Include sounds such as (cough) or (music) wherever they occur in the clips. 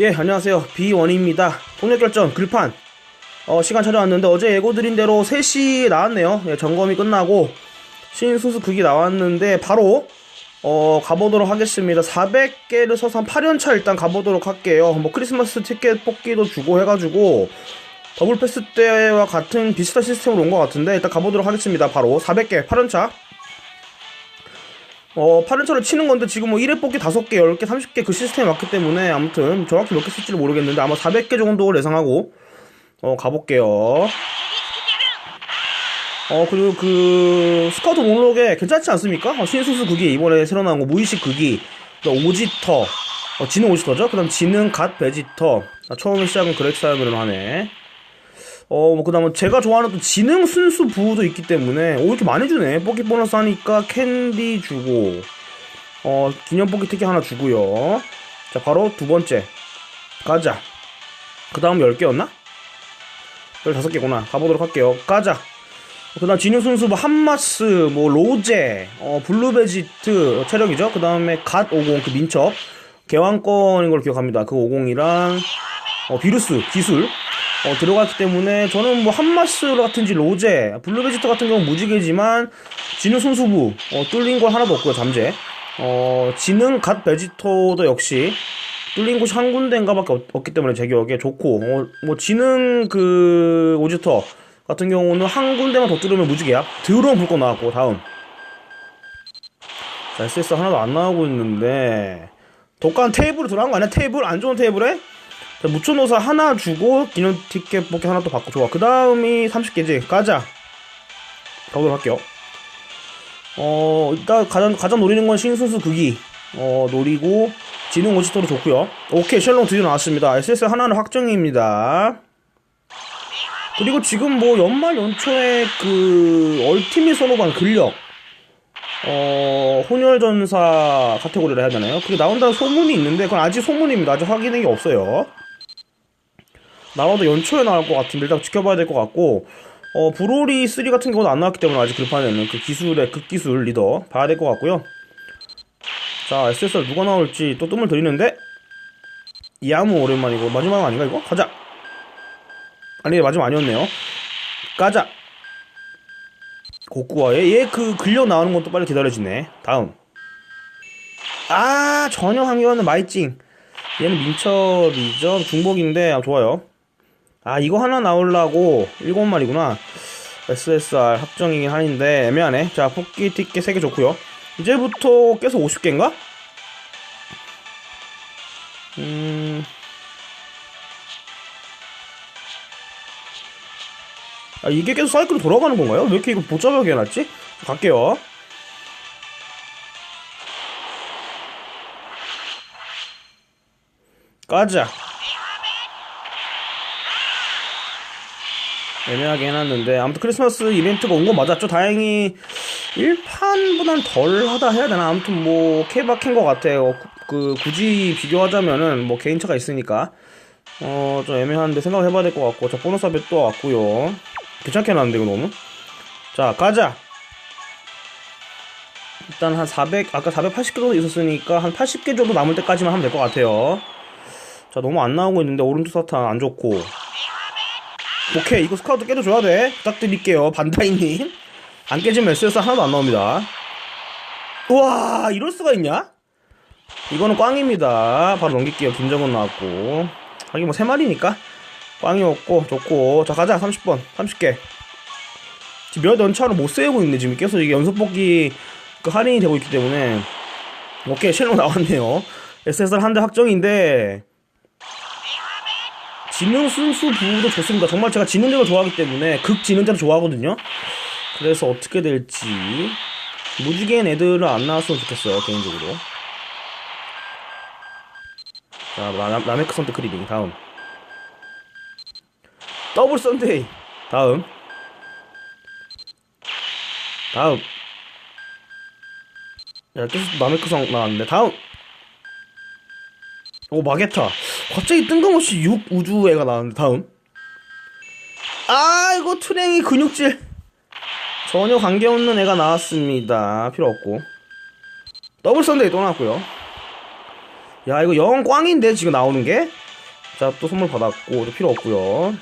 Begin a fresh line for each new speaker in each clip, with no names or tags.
예, 안녕하세요. B1입니다. 통역결전 글판. 어, 시간 찾아왔는데 어제 예고드린 대로 3시 나왔네요. 예, 점검이 끝나고 신수수 극이 나왔는데 바로 어, 가보도록 하겠습니다. 400개를 써서 한 8연차 일단 가보도록 할게요. 뭐 크리스마스 티켓 뽑기도 주고 해가지고 더블 패스 때와 같은 비슷한 시스템으로 온 것 같은데 일단 가보도록 하겠습니다. 바로 400개 8연차. 어, 8연차를 치는 건데 지금 뭐 1회 뽑기 5개, 10개, 30개 그 시스템이 맞기 때문에 아무튼 정확히 몇 개 쓸지를 모르겠는데 아마 400개 정도를 예상하고 어, 가볼게요. 어, 그리고 그 스카우트 목록에 괜찮지 않습니까? 어, 신수수 극이 이번에 새로 나온 거 무의식 극이 오지터 어, 지능 오지터죠? 그 다음 지능 갓 베지터 아, 처음에 시작은 그렉사이브를 하네 어, 뭐, 그 다음에 제가 좋아하는 또 지능 순수 부도 있기 때문에, 오, 이렇게 많이 주네. 뽑기 보너스 하니까 캔디 주고, 어, 기념 뽑기 티켓 하나 주고요. 자, 바로 두 번째. 가자. 그 다음 10개였나? 15개구나. 가보도록 할게요. 가자. 그 다음 진유 순수 뭐 한마스, 뭐 로제, 어, 블루베지트, 어, 체력이죠. 그 다음에 갓 50, 그 민첩. 개왕권인 걸 기억합니다. 그 50이랑, 어, 비루스, 기술. 어, 들어갔기 때문에 저는 뭐 한마스 같은지 로제, 블루베지터 같은 경우는 무지개지만 진우 순수부 어, 뚫린 거 하나도 없고요 잠재. 어, 지능 갓 베지터도 역시 뚫린 곳이 한 군데인가밖에 없, 없기 때문에 제 기억에 좋고 어, 뭐 지능 그 오지터 같은 경우는 한 군데만 더 뚫으면 무지개야. 드론 불고 나왔고 다음. 자, SS 하나도 안 나오고 있는데 독한 테이블로 들어간 거 아니야? 테이블 안 좋은 테이블에? 자, 무초노사 하나 주고 기념 티켓 뽑기 하나 또 받고 좋아. 그 다음이 30개지. 가자. 가보도록 할게요. 어, 일단 가장, 가장 노리는 건 신순수 극이. 어, 노리고, 지능 오지터로 좋고요 오케이, 셜롱 드디어 나왔습니다. SS 하나는 확정입니다. 그리고 지금 뭐 연말 연초에 그 얼티밋 선호반 근력 어, 혼혈전사 카테고리를 해야 되나요? 그게 나온다는 소문이 있는데, 그건 아직 소문입니다. 아직 확인된 게 없어요. 나와도 연초에 나올 것 같은데, 일단 지켜봐야 될 것 같고, 어, 브로리 3 같은 경우는 안 나왔기 때문에 아직 글판에는 그 기술의 극기술 리더 봐야 될 것 같고요. 자, SSR 누가 나올지 또 뜸을 들이는데, 이아무 오랜만이고, 마지막 아닌가, 이거? 가자! 아니, 마지막 아니었네요. 가자! 고쿠와의 얘그 근력 나오는 것도 빨리 기다려지네. 다음. 아 전혀 한계없는 마이찡. 얘는 민첩이죠. 중복인데 아, 좋아요. 아 이거 하나 나오려고 일곱 마리구나. SSR 합정이긴 한인데 애매하네. 자 뽑기 티켓 3개 좋고요. 이제부터 계속 50개인가? 음... 아, 이게 계속 사이클로 돌아가는 건가요? 왜 이렇게 이거 복잡하게 해놨지? 갈게요. 까자. 애매하게 해놨는데 아무튼 크리스마스 이벤트가 온 건 맞았죠. 다행히 1판보단 덜 하다 해야 되나? 아무튼 뭐 케바캔 것 같아요. 그 굳이 비교하자면은 뭐 개인차가 있으니까 어 좀 애매한데 생각을 해봐야 될 것 같고 자 보너스 합에 또 왔고요. 귀찮게 해놨는데 이거 너무 자 가자 일단 한 400 아까 480개 정도 있었으니까 한 80개 정도 남을 때까지만 하면 될 것 같아요 자 너무 안 나오고 있는데 오른쪽 사탄 안 좋고 오케이 이거 스카우트 깨줘줘야 돼. 부탁드릴게요 반다이님. 안 깨지면 SS 하나도 안 나옵니다. 우와 이럴 수가 있냐? 이거는 꽝입니다. 바로 넘길게요. 김정은 나왔고. 하긴 뭐 3마리니까. 꽝이었고 좋고. 자 가자. 30번. 30개. 지금 몇 연차로 못 세우고 있네 지금. 계속 이게 연속 뽑기 그 할인이 되고 있기 때문에. 오케이 쉘로 나왔네요. SSR 한 대 확정인데 지능 순수 부도 좋습니다. 정말 제가 지능적을 좋아하기 때문에 극 지능자를 좋아하거든요. 그래서 어떻게 될지. 무지개인 애들은 안 나왔으면 좋겠어요 개인적으로. 자 라, 라메크 선택 크리딩 다음. 더블 썬데이 다음. 다음. 야 계속 나메크 성 나왔는데 다음 오 마게타 갑자기 뜬금없이 6 우주애가 나왔는데 다음 아 이거 투랭이 근육질 전혀 관계없는 애가 나왔습니다 필요 없고 더블 썬데이 또 나왔고요 야 이거 영 꽝인데 지금 나오는 게 자, 또 선물 받았고, 또 필요 없고요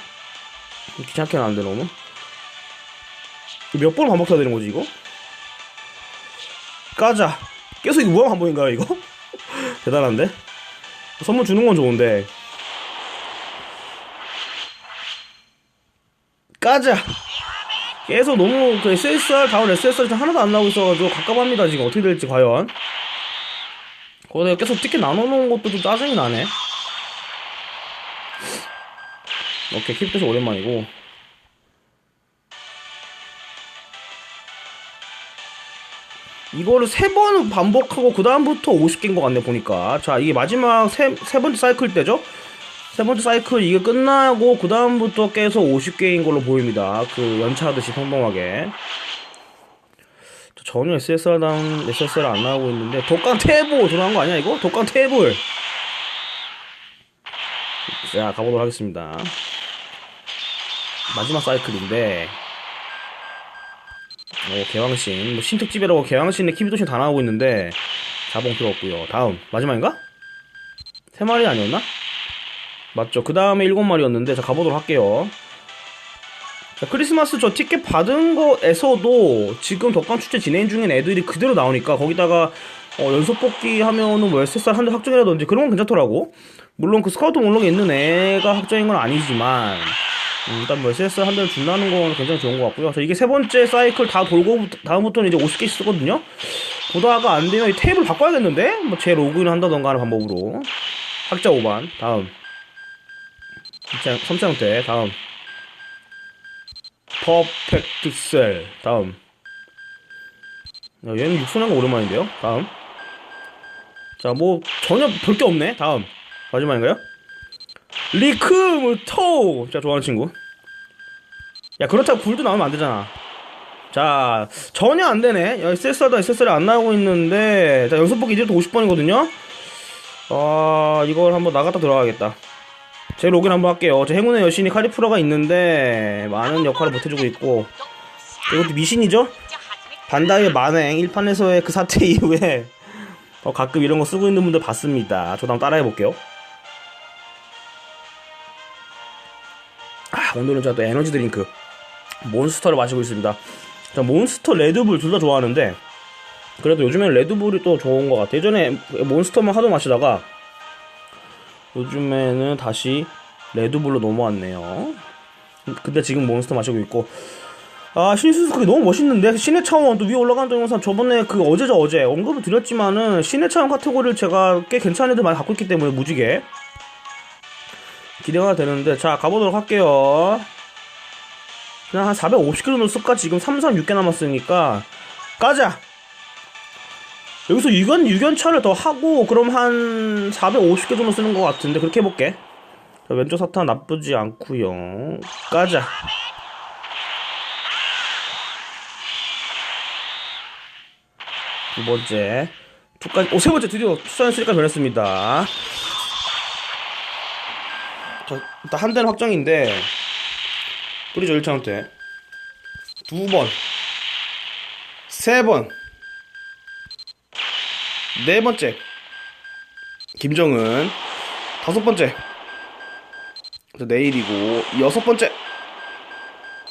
귀찮게 나는데, 너무. 몇 번 반복해야 되는 거지, 이거? 까자. 계속 이거 무한 반복인가요, 이거? (laughs) 대단한데? 선물 주는 건 좋은데. 까자. 계속 너무 그 SSR 다운 SSR 하나도 안 나오고 있어가지고 갑갑합니다 지금 어떻게 될지 과연 거기다 계속 티켓 나눠놓은 것도 좀 짜증이 나네 오케이 킵대시 오랜만이고 이거를 세 번 반복하고 그 다음부터 50개인 것 같네 보니까. 자 이게 마지막 세, 세 번째 사이클 때죠? 세 번째 사이클 이게 끝나고 그 다음부터 깨서 50개인 걸로 보입니다. 그 연차하듯이 평범하게. 전혀 SSR 다운 SSR 안 나오고 있는데 독강 태보 들어간 거 아니야 이거? 독강 태블. 자 가보도록 하겠습니다. 마지막 사이클인데 오 개왕신 뭐 신특집이라고 개왕신에 키비도신 다 나오고 있는데 자봉 필요 없고요 다음 마지막인가? 세 마리 아니었나? 맞죠 그 다음에 일곱 마리였는데 자 가보도록 할게요 자, 크리스마스 저 티켓 받은 거에서도 지금 덕강 축제 진행 중인 애들이 그대로 나오니까 거기다가 어, 연속 뽑기 하면은 뭐 SSR 한대 확정이라든지 그런 건 괜찮더라고. 물론 그 스카우트 목록에 있는 애가 확정인 건 아니지만 음, 일단 뭐 SSR 한 대를 준다는 건 굉장히 좋은 것 같고요. 자, 이게 세 번째 사이클 다 돌고 다음부터는 이제 50개씩 쓰거든요. 보다가 안 되면 이 테이블 바꿔야겠는데? 뭐 제 로그인을 한다던가 하는 방법으로. 학자 5반 다음. 3차 형태 다음. 퍼펙트 셀 다음 야, 얘는 육순한 거 오랜만인데요 다음 자 뭐 전혀 볼 게 없네 다음 마지막인가요? 리크무토 자 좋아하는 친구 야 그렇다고 불도 나오면 안 되잖아 자 전혀 안 되네 야, SSR도 SSR 안 나오고 있는데 자 연습복 이제부터 50번이거든요 아 이걸 한번 나갔다 들어가야겠다 제 로그인 한번 할게요. 제 행운의 여신이 카리프라가 있는데 많은 역할을 못 해주고 있고 이것도 미신이죠? 반다이의 만행 1판에서의 그 사태 이후에 어, 가끔 이런 거 쓰고 있는 분들 봤습니다. 저도 한번 따라해볼게요. 오늘은 제가 또 에너지 드링크 몬스터를 마시고 있습니다. 자, 몬스터 레드불 둘 다 좋아하는데 그래도 요즘엔 레드불이 또 좋은 것 같아요. 예전에 몬스터만 하도 마시다가 요즘에는 다시 레드불로 넘어왔네요. 근데 지금 몬스터 마시고 있고 아 신수스크이 너무 멋있는데 신의 차원 또 위에 올라가는 동영상 저번에 그 어제죠 어제 언급을 드렸지만은 신의 차원 카테고리를 제가 꽤 괜찮은 애들 많이 갖고 있기 때문에 무지개 기대가 되는데 자 가보도록 할게요 그냥 한 450개 정도 쓸까 지금 3, 3, 6개 남았으니까 가자 여기서 6연, 6연차를 더 하고, 그럼 한 450개 정도 쓰는 것 같은데, 그렇게 해볼게. 자, 왼쪽 사탄 나쁘지 않구요 까자. 두 번째. 두까지, 오, 세 번째 드디어 쓰리까 변했습니다. 자, 일단 한 대는 확정인데, 뿌리죠, 1차원대. 두 번. 세 번. 네 번째. 김정은. 다섯 번째. 내일이고 여섯 번째.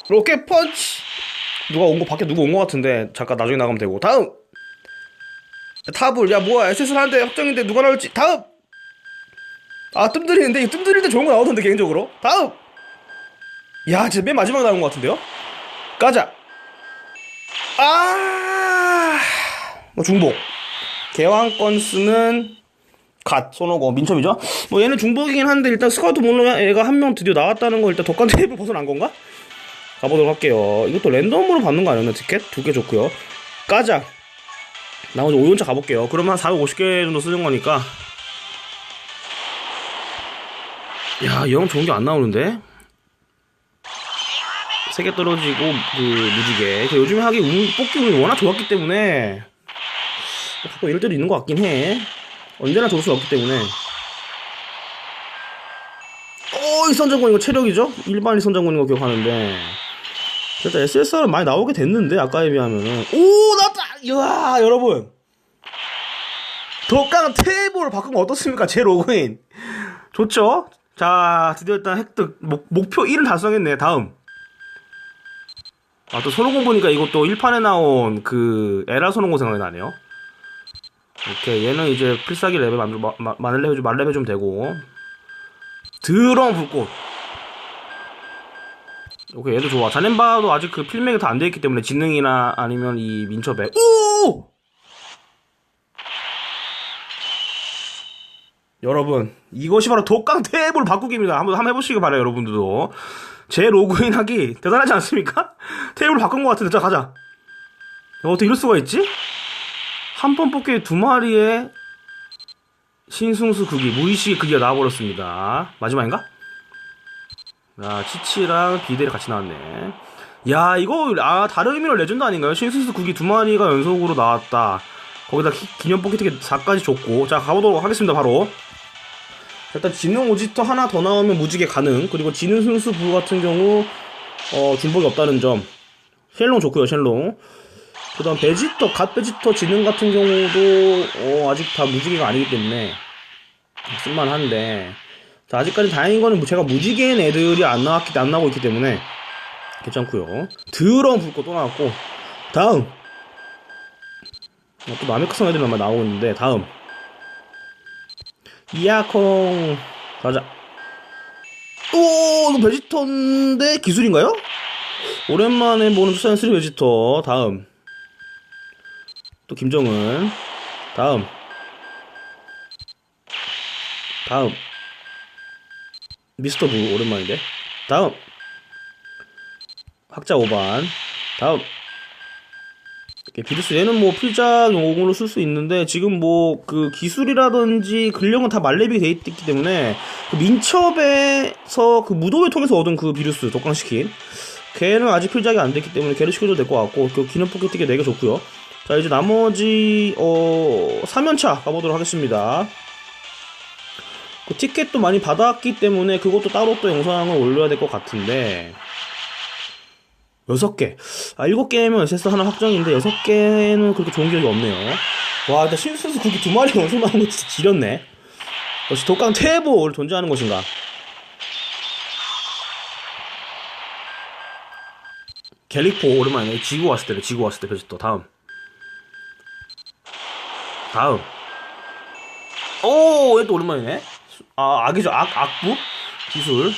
로켓 펀치! 누가 온 거 밖에 누구 온 거 같은데 잠깐 나중에 나가면 되고. 다음! 타블 야 뭐야 SS를 하는데 확정인데 누가 나올지. 다음 아 뜸들이는데 이 뜸들일 때 좋은 거 나오던데 개인적으로 다음 야 진짜 맨 마지막에 나온 거 같은데요 가자 아뭐 중복 개왕권 쓰는 갓 손오고 민첩이죠. 뭐 얘는 중복이긴 한데 일단 스카우트 몰로 애가 한 명 드디어 나왔다는 거 일단 독감 테이블 벗어난 건가? 가보도록 할게요. 이것도 랜덤으로 받는 거 아니었나 티켓? 두개 좋고요. 까자. 나머지 5연차 가볼게요. 그러면 한 450개 정도 쓰는 거니까. 야, 영 좋은 게 안 나오는데? 세개 떨어지고, 그, 무지개. 그 요즘에 하기 운, 뽑기 운이 워낙 좋았기 때문에, 가끔 이럴 때도 있는 것 같긴 해. 언제나 좋을 수 없기 때문에. 오, 이 선정권 이거 체력이죠? 일반 선정권인 거 기억하는데. 일단 SSR은 많이 나오게 됐는데, 아까에 비하면은. 오, 나왔다! 이야, 여러분. 독강 테이블 바꾼 거 어떻습니까? 제 로그인. 좋죠? 자, 드디어 일단 획득, 목, 목표 1을 달성했네. 다음. 아, 또 손오공 보니까 이것도 1판에 나온 그, 에라 손오공 생각이 나네요. 오케이, 얘는 이제 필살기 레벨 만들, 마, 마, 마늘 레벨, 말 레벨 좀 되고. 드럼 불꽃. 오케이, 얘도 좋아. 자넨바도 아직 그 필맥이 다안돼 있기 때문에 지능이나 아니면 이 민첩에. 오! 여러분, 이것이 바로 독강 테이블 바꾸기입니다. 한번, 한번 해보시기 바라요, 여러분들도. 제 로그인하기 대단하지 않습니까? (laughs) 테이블 바꾼 것 같은데, 자, 가자. 야, 어떻게 이럴 수가 있지? 한 번 뽑기에 두 마리의 신승수 크기, 무의식의 크기가 나와버렸습니다. 마지막인가? 자, 치치랑 비델이 같이 나왔네. 야, 이거, 아, 다른 의미로 레전드 아닌가요? 신승수 국이 두 마리가 연속으로 나왔다. 거기다 기, 기념 포켓 티켓 4까지 줬고. 자, 가보도록 하겠습니다, 바로. 자, 일단 지능 오지터 하나 더 나오면 무지개 가능. 그리고 지능 순수 부 같은 경우, 어, 중복이 없다는 점. 쉘롱 좋고요, 쉘롱. 그 다음 베지터, 갓 베지터 지능 같은 경우도, 어, 아직 다 무지개가 아니기 때문에, 쓸만한데. 자, 아직까지 다행인 거는 뭐 제가 무지개인 애들이 안 나왔기, 안 나오고 있기 때문에, 괜찮고요 드럼 불꽃 또 나왔고, 다음. 어, 또 마메크성 애들이 아마 나오고 있는데, 다음. 이야콩, 가자. 오, 이거 베지터인데 기술인가요? 오랜만에 보는 투사인 3 베지터. 다음. 또 김정은. 다음. 다음. 미스터 부 오랜만인데. 다음. 학자 5반. 다음. 비루스 얘는 뭐 필작 용으로 쓸 수 있는데 지금 뭐 그 기술이라든지 근력은 다 말렙이 돼 있기 때문에 그 민첩에서 그 무도회 통해서 얻은 그 비루스 독강시킨 걔는 아직 필작이 안 됐기 때문에 걔를 시켜도 될 것 같고 그 기능 포켓 티켓 4개 좋고요. 자 이제 나머지 어 3연차 가보도록 하겠습니다. 그 티켓도 많이 받았기 때문에 그것도 따로 또 영상을 올려야 될 것 같은데 여섯 개. 아, 일곱 개면 SS 하나 확정인데, 여섯 개는 그렇게 좋은 기억이 없네요. 와, 근데 신수수 그게 두 마리 연속 나온 거 진짜 지렸네. 역시 독강 퇴보를 존재하는 것인가. 갤릭포 오랜만이네. 지구 왔을 때네, 지구 왔을 때 베지터. 다음. 다음. 오, 얘 또 오랜만이네. 아, 악이죠. 악, 악부? 기술.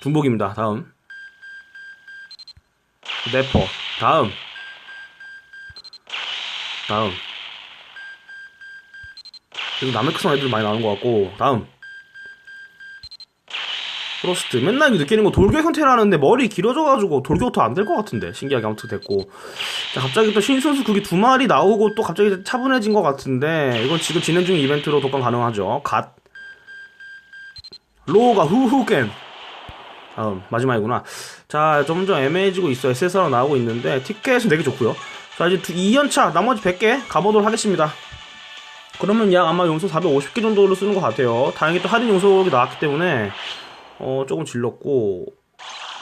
중복입니다. 다음. 네퍼. 다음. 다음. 그리고 남의크성 애들 많이 나오는 것 같고. 다음. 프로스트. 맨날 느끼는 거 돌격 형태라는데 머리 길어져가지고 돌격도 안 될 것 같은데. 신기하게 아무튼 됐고. 자 갑자기 또 신선수 그게 두 마리 나오고 또 갑자기 차분해진 것 같은데. 이건 지금 진행 중인 이벤트로 독감 가능하죠. 갓. 로우가 후후겐 다음. 마지막이구나 자 점점 애매해지고 있어요. SSR로 나오고 있는데 티켓은 되게 좋고요. 자 이제 2연차 나머지 100개 가보도록 하겠습니다. 그러면 약 아마 용소 450개 정도로 쓰는 것 같아요. 다행히 또 할인 용소가 나왔기 때문에 어 조금 질렀고.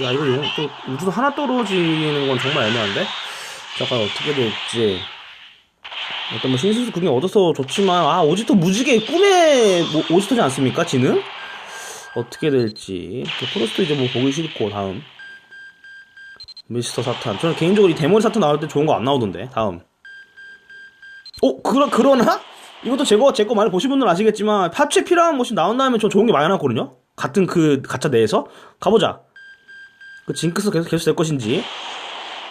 야 이거 용, 또 우주도 하나 떨어지는 건 정말 애매한데? 잠깐 어떻게 될지. 일단 뭐 신수수 그게 얻어서 좋지만 아 오지터 무지개 꿈의 뭐, 오지터지 않습니까? 지는? 어떻게 될지. 프로스트 이제 뭐 보기 싫고 다음 미스터 사탄. 저는 개인적으로 이 대머리 사탄 나올 때 좋은 거 안 나오던데 다음. 어 그러, 그러나? 이것도 제거 제거 많이 보신 분들은 아시겠지만 팝체 필요한 모습 나온 다음에 저 좋은 게 많이 나왔거든요? 같은 그 가차 내에서? 가보자. 그 징크스 계속 계속 될 것인지.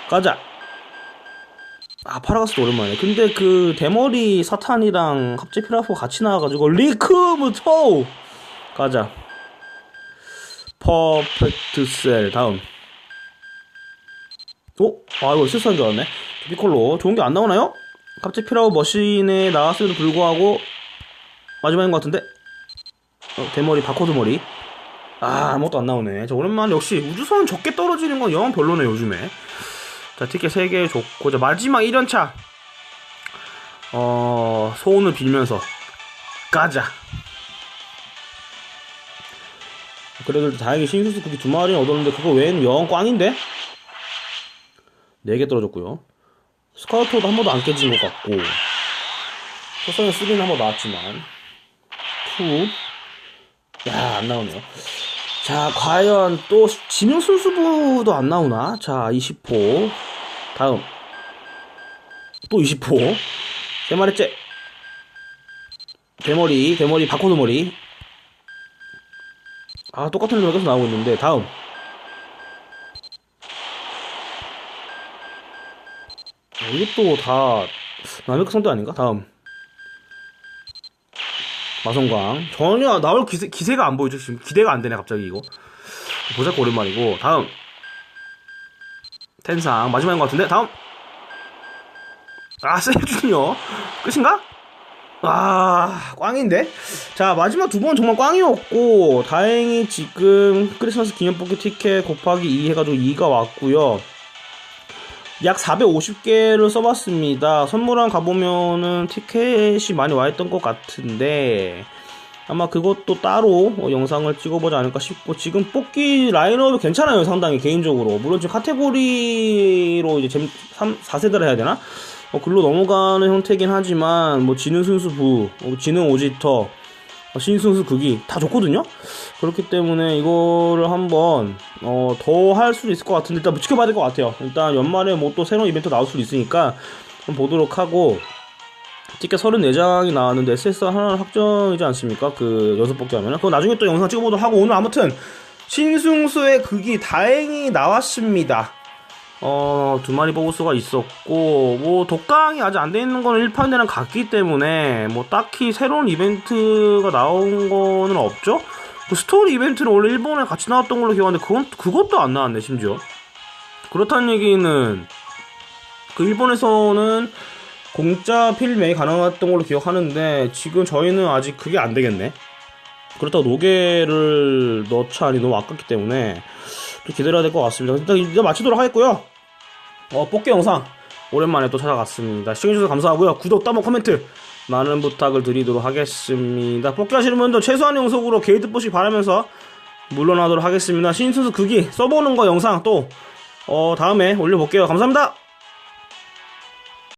가자. 아 파라가스도 오랜만에 근데 그 대머리 사탄이랑 합체 필요하고 같이 나와가지고 리크무토 가자. 퍼펙트 셀 다음 어? 아 이거 실수한 줄 알았네. 피콜로. 좋은 게 안 나오나요? 갑자기 피라우 머신에 나왔음에도 불구하고 마지막인 것 같은데? 어, 대머리 바코드 머리. 아 아무것도 안 나오네. 자 오랜만에 역시 우주선 적게 떨어지는 건 영 별로네 요즘에. 자 티켓 3개 좋고. 자 마지막 1연차. 어 소원을 빌면서 가자. 그래도 다행히 신수수 그게 두 마리 얻었는데 그거 외에는 영 꽝인데? 4개 떨어졌고요 스카우터도 한 번도 안 깨진 것 같고 소성의 3는 한번 나왔지만 2 야, 안 나오네요. 자, 과연 또 지명 순수부도 안 나오나? 자, 20호. 다음. 또 20호. 세 마리째. 대머리, 대머리, 바코드 머리. 아, 똑같은 놈이 계속 나오고 있는데, 다음. 이것도 다, 남역성도 아닌가? 다음. 마성광. 전혀 나올 기세, 기세가 안 보이죠, 지금. 기대가 안 되네, 갑자기 이거. 보자고 오랜만이고. 다음. 텐상. 마지막인 것 같은데, 다음. 아, 세주니어. 끝인가? 아, 꽝인데? 자, 마지막 두 번 정말 꽝이었고, 다행히 지금 크리스마스 기념 뽑기 티켓 곱하기 2 해가지고 2가 왔고요 약 450개를 써봤습니다. 선물함 가보면은 티켓이 많이 와있던 것 같은데, 아마 그것도 따로 어, 영상을 찍어보지 않을까 싶고, 지금 뽑기 라인업이 괜찮아요, 상당히, 개인적으로. 물론 지금 카테고리로 이제 잼, 3, 4세대를 해야 되나? 어, 글로 넘어가는 형태긴 하지만, 뭐, 지능 순수 부, 어, 지능 오지터, 어, 신순수 극이 다 좋거든요? 그렇기 때문에 이거를 한번, 어, 더 할 수도 있을 것 같은데, 일단 뭐 지켜봐야 될 것 같아요. 일단 연말에 뭐 또 새로운 이벤트 나올 수도 있으니까, 한번 보도록 하고, 티켓 34장이 나왔는데, SSR 하나 확정이지 않습니까? 그, 연습 뽑기 하면은. 그거 나중에 또 영상 찍어보도록 하고, 오늘 아무튼, 신승수의 극이 다행히 나왔습니다. 어, 두 마리 수가 있었고, 뭐, 독강이 아직 안 돼 있는 거는 1판대랑 같기 때문에, 뭐, 딱히 새로운 이벤트가 나온 거는 없죠? 그 스토리 이벤트는 원래 일본에 같이 나왔던 걸로 기억하는데, 그건, 그것도 안 나왔네, 심지어. 그렇다는 얘기는, 그 일본에서는 공짜 필름이 가능했던 걸로 기억하는데, 지금 저희는 아직 그게 안 되겠네. 그렇다고 노게를 넣자 하니 너무 아깝기 때문에, 또 기다려야 될 것 같습니다. 일단 마치도록 하겠고요. 어, 뽑기 영상 오랜만에 또 찾아갔습니다. 시청해주셔서 감사하고요. 구독, 따먹, 코멘트 많은 부탁을 드리도록 하겠습니다. 뽑기 하시는 분들 최소한 영속으로 게이트 보시 바라면서 물러나도록 하겠습니다. 신선수 극이 써보는 거 영상 또 어, 다음에 올려볼게요. 감사합니다.